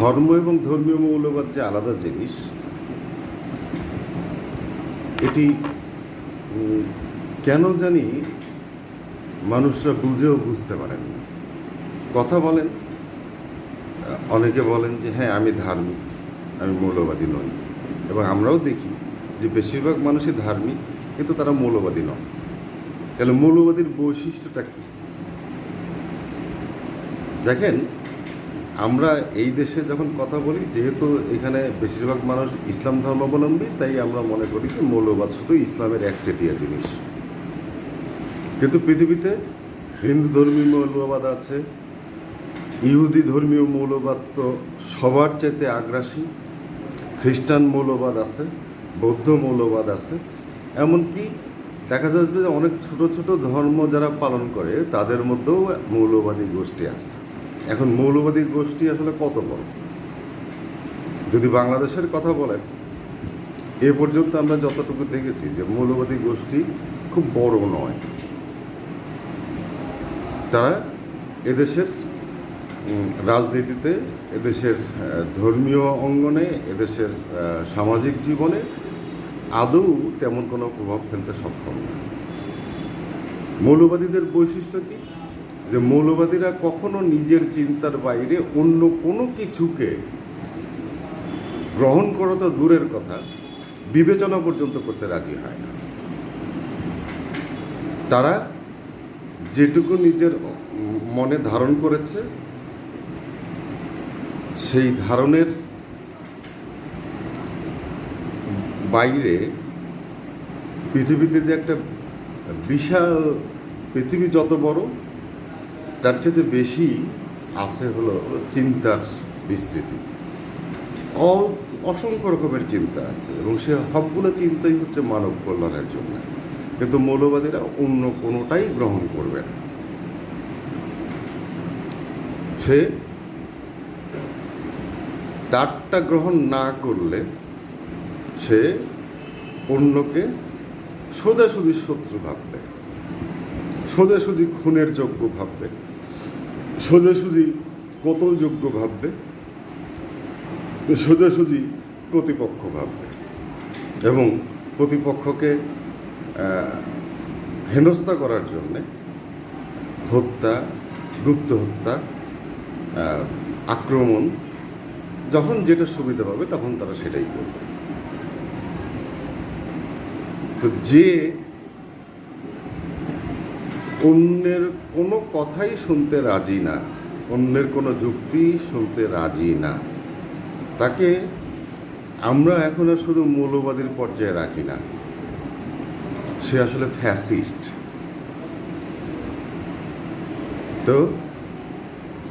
ধর্ম এবং ধর্মীয় মৌলবাদ যে আলাদা জিনিস, এটি কেন জানি মানুষরা বুঝেও বুঝতে পারেন না। কথা বলেন অনেকে বলেন যে হ্যাঁ আমি ধার্মিক, আমি মৌলবাদী নই। এবং আমরাও দেখি যে, বেশিরভাগ মানুষই ধার্মিক, কিন্তু তারা মৌলবাদী নয় তাহলে মৌলবাদীর বৈশিষ্ট্যটা কী? দেখেন আমরা এই দেশে যখন কথা বলি, যেহেতু এখানে বেশিরভাগ মানুষ ইসলাম ধর্মাবলম্বী, তাই আমরা মনে করি যে মৌলবাদ শুধু ইসলামের একচেটিয়া জিনিস। কিন্তু পৃথিবীতে হিন্দু ধর্মীয় মৌলবাদ আছে, ইহুদি ধর্মীয় মৌলবাদ তো সবার চাইতে আগ্রাসী, খ্রিস্টান মৌলবাদ আছে, বৌদ্ধ মৌলবাদ আছে। এমনকি দেখা যাচ্ছে যে অনেক ছোট ছোট ধর্ম যারা পালন করে, তাদের মধ্যেও মৌলবাদী গোষ্ঠী আছে। এখন মৌলবাদী গোষ্ঠী আসলে কত বড়? যদি বাংলাদেশের কথা বলেন, এ পর্যন্ত আমরা যতটুকু দেখেছি যে মৌলবাদী গোষ্ঠী খুব বড় নয়। তারা এদেশের রাজনীতিতে, এদেশের ধর্মীয় অঙ্গনে, এদেশের সামাজিক জীবনে আদৌ তেমন কোনো প্রভাব ফেলতে সক্ষম না মৌলবাদীদের বৈশিষ্ট্য কি? যে মৌলবাদীরা কখনো নিজের চিন্তার বাইরে অন্য কোনো কিছুকে গ্রহণ করা তো দূরের কথা, বিবেচনা পর্যন্ত করতে রাজি হয় না। তারা যেটুকু নিজের মনে ধারণ করেছে, সেই ধারণের বাইরে পৃথিবীতে যে একটা বিশাল পৃথিবী যত বড় তার চেয়ে বেশি আছে হলো চিন্তার বিস্তৃতি। অসংখ্য রকমের চিন্তা আছে এবং সে সবগুলো চিন্তাই হচ্ছে মানব কল্যাণের জন্য। কিন্তু মৌলবাদীরা অন্য কোনোটাই গ্রহণ করবে না। সে তারটা গ্রহণ না করলে সে অন্যকে সোজাসুজি শত্রু ভাববে, সোজাসুজি খুনের যোগ্য ভাববে। সোজাসুজি কতলযোগ্য ভাববে? সোজাসুজি প্রতিপক্ষ ভাববে। এবং প্রতিপক্ষকে হেনস্থা করার জন্যে হত্যা, গুপ্ত হত্যা আক্রমণ, যখন যেটা সুবিধা পাবে তখন তারা সেটাই করবে। তো যে অন্যের কোনো কথাই শুনতে রাজি না। অন্যের কোনো যুক্তি শুনতে রাজি না। তাকে আমরা এখন আর শুধু মৌলবাদীর পর্যায়ে রাখি না। সে আসলে ফ্যাসিস্ট। তো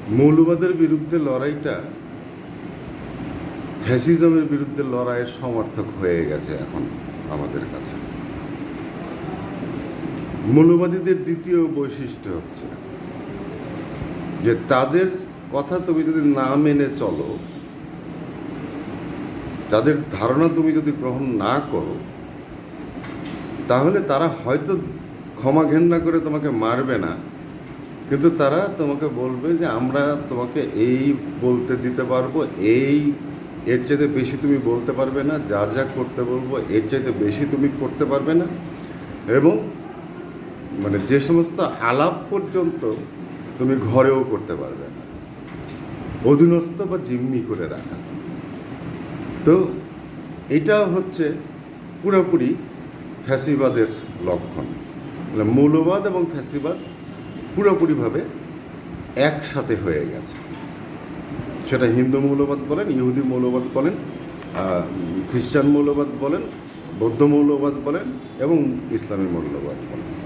মৌলবাদের বিরুদ্ধে লড়াইটা ফ্যাসিজমের বিরুদ্ধে লড়াইয়ের সমর্থক হয়ে গেছে এখন আমাদের কাছে। মৌলবাদীদের দ্বিতীয় বৈশিষ্ট্য হচ্ছে যে তাদের কথা তুমি যদি না মেনে চলো, তাদের ধারণা তুমি যদি গ্রহণ না করো, তাহলে তারা হয়তো ক্ষমা ঘেন্না করে তোমাকে মারবে না। কিন্তু তারা তোমাকে বলবে যে আমরা তোমাকে এই বলতে দিতে পারব, এই এর চাইতে বেশি তুমি বলতে পারবে না যা যা করতে বলব, এর চাইতে বেশি তুমি করতে পারবে না। এবং মানে যে সমস্ত আলাপ পর্যন্ত তুমি ঘরেও করতে পারবে না। অধীনস্থ বা জিম্মি করে রাখা। তো এটা হচ্ছে পুরোপুরি ফ্যাসিবাদের লক্ষণ। মানে মৌলবাদ এবং ফ্যাসিবাদ পুরোপুরিভাবে একসাথে হয়ে গেছে। সেটা হিন্দু মৌলবাদ বলেন, ইহুদি মৌলবাদ বলেন খ্রিস্টান মৌলবাদ বলেন, বৌদ্ধ মৌলবাদ বলেন এবং ইসলামী মৌলবাদ বলেন।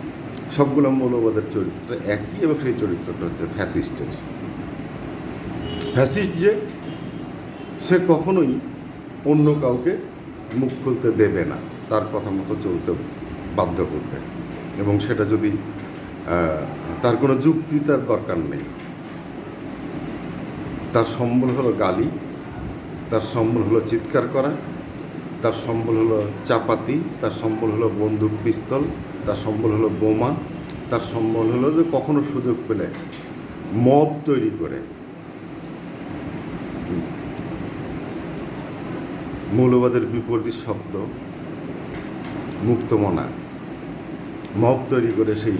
সবগুলো মৌলবাদের চরিত্র একই এবং সেই চরিত্রটা হচ্ছে ফ্যাসিস্টের। ফ্যাসিস্ট যে, সে কখনোই অন্য কাউকে মুখ খুলতে দেবে না। তার কথা মতো চলতে বাধ্য করবে। এবং সেটা যদি তার কোনো যুক্তি তার দরকার নেই। তার সম্বল হলো গালি, তার সম্বল হলো চিৎকার করা তার সম্বল হলো চাপাতি, তার সম্বল হলো বন্দুক পিস্তল, তার সম্বল হলো বোমা, তার সম্বল হলো যে কখনো সুযোগ পেলে মব তৈরি করে। মৌলবাদের বিপরীত শব্দ, মুক্তমনা। মব তৈরি করে সেই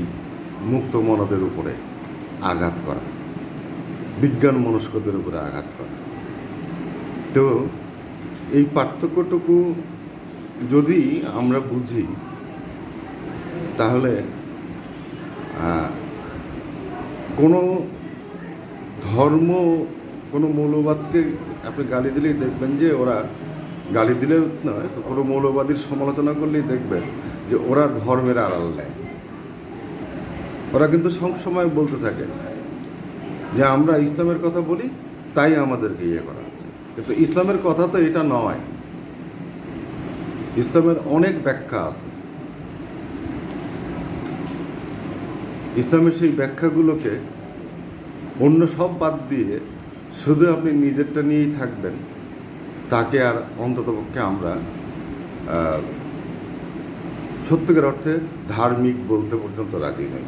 মুক্তমনাদের উপরে আঘাত করা। বিজ্ঞান মনস্কদের উপরে আঘাত করা। তো এই পার্থক্যটুকু যদি আমরা বুঝি, তাহলে কোনো ধর্ম, কোনো মৌলবাদকে আপনি গালি দিলেই দেখবেন যে ওরা গালি দিলেও নয়, তো কোনো মৌলবাদীর সমালোচনা করলেই দেখবেন যে ওরা ধর্মের আড়াল নেয়। ওরা কিন্তু সবসময় বলতে থাকে যে আমরা ইসলামের কথা বলি, তাই আমাদেরকে ইয়ে করা। কিন্তু ইসলামের কথা তো এটা নয়। ইসলামের অনেক ব্যাখ্যা আছে। ইসলামের সেই ব্যাখ্যাগুলোকে অন্য সব বাদ দিয়ে শুধু আপনি নিজেরটা নিয়েই থাকবেন, তাকে আর অন্ততপক্ষে আমরা সত্যিকার অর্থে ধার্মিক বলতে পর্যন্ত রাজি নই।